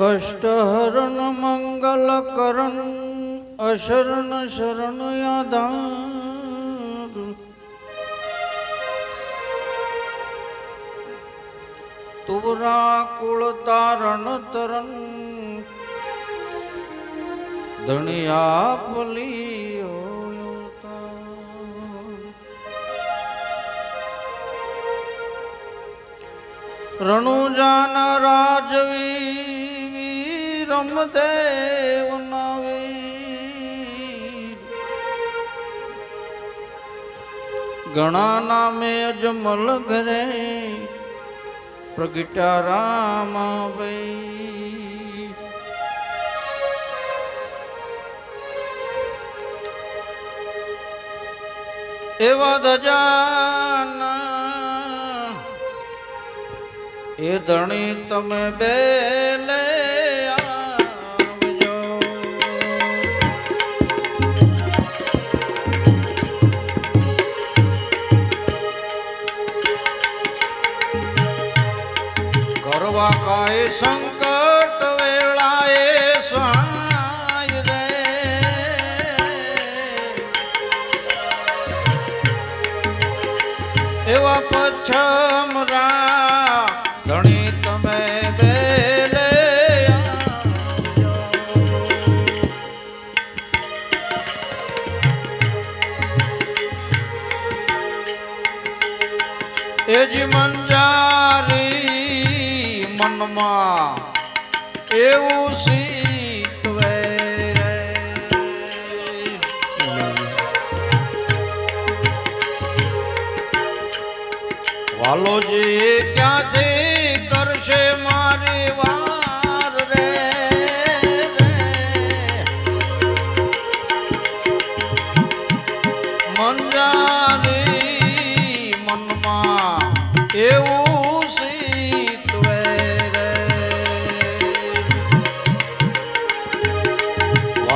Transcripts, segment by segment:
કષ્ટહરણ મંગલ કરણ અશરણ શરણ યાદાર તુરા કુળ તારણ તરણ ધણિયા પલી રણુજાન રાજવી રમદેવ નવી ઘણા નામે અજમલ ઘરે પ્રગટા રામ એવા ધજાના એ ધણી તમે બે કરવા કાય સંકટ વેળાએ સહાય રે. એવા પછમ રા એવું શીખવે વાલોજી ક્યાંથી કરશે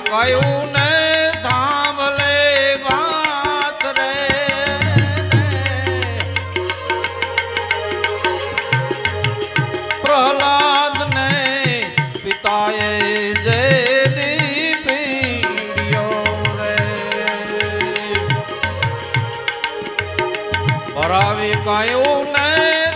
કયું ને ધામ લે વાત રે. પ્રહલાદ ને પિતાએ જે ભરાવી કયું ને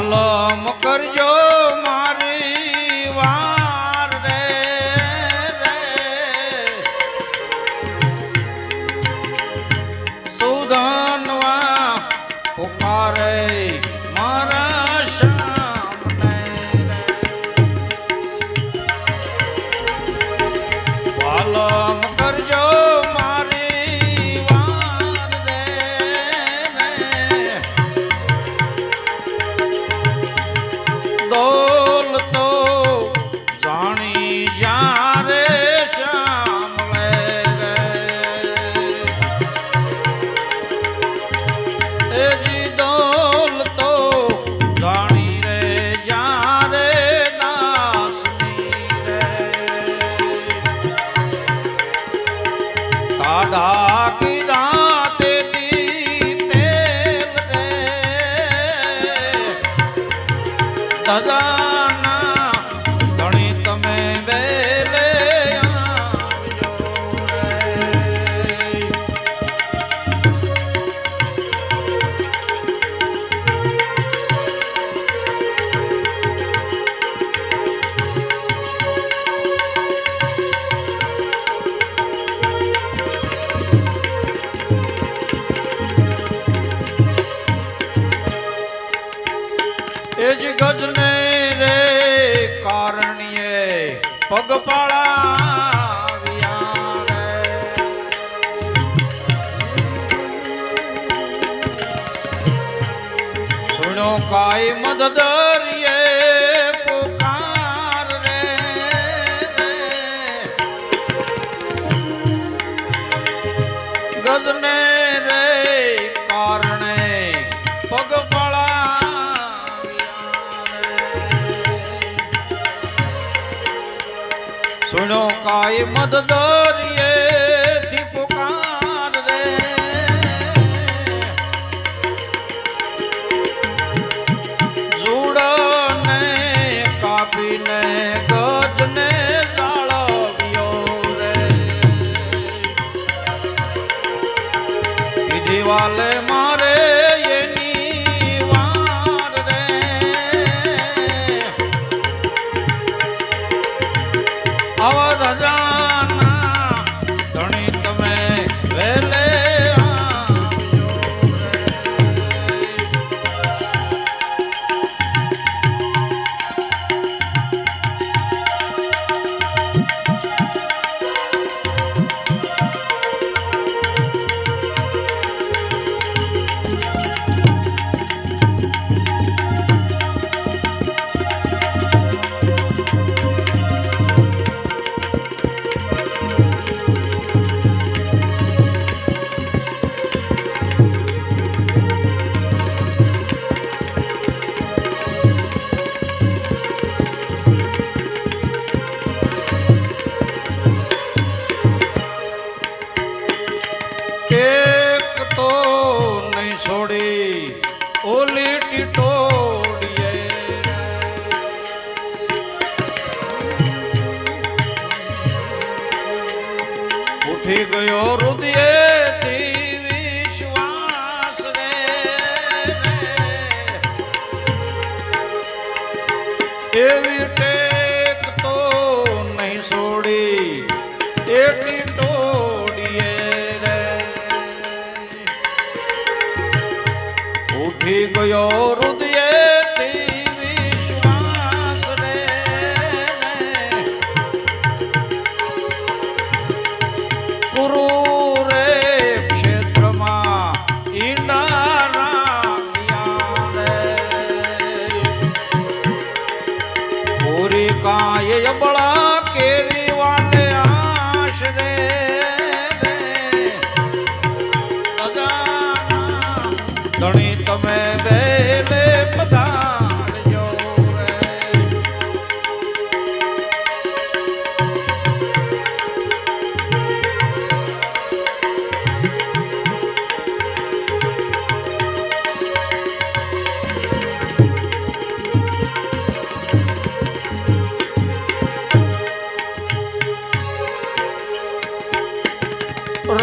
કલમ કરજો. કાય મદદરિયે પુકાર રે ગજને રે કારણે પગ પળા સુનો કાય મદદરિયે ભીગયો રુદિ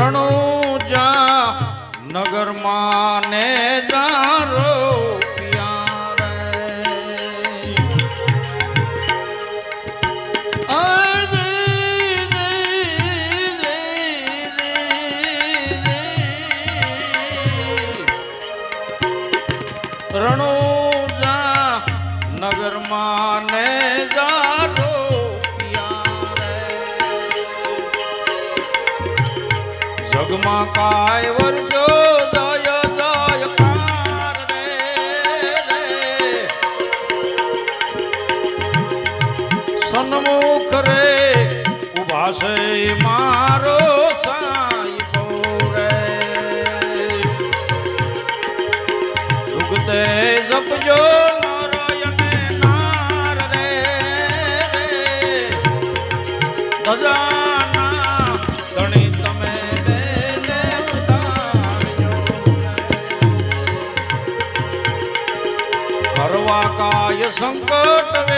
શરણું જા નગરમાં ને જારો રણુજા નગરમાં ને જા જગમાં કાય વરજો, જય જયકાર રે સન્મુખ રે ઊભા છે મારો સાઈ રે જુગતે જપજો નારાયણ નાર રે દજાના કાય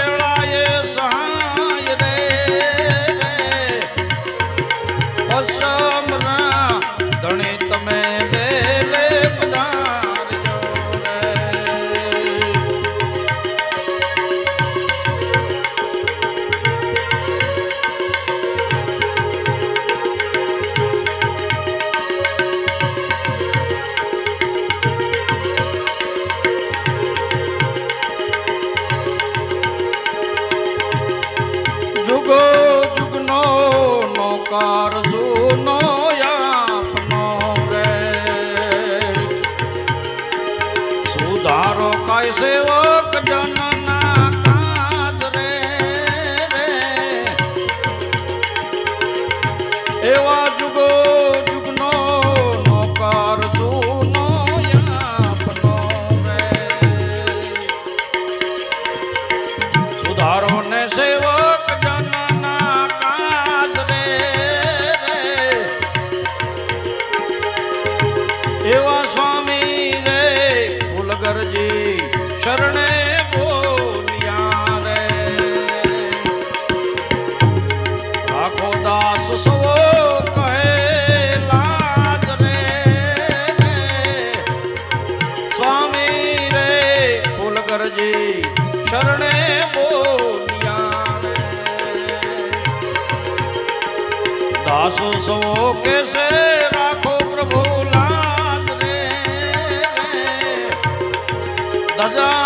ફૂલગરજી શરણે દાસ સવો કેસે રાખો પ્રભુ લાજ રે. દજા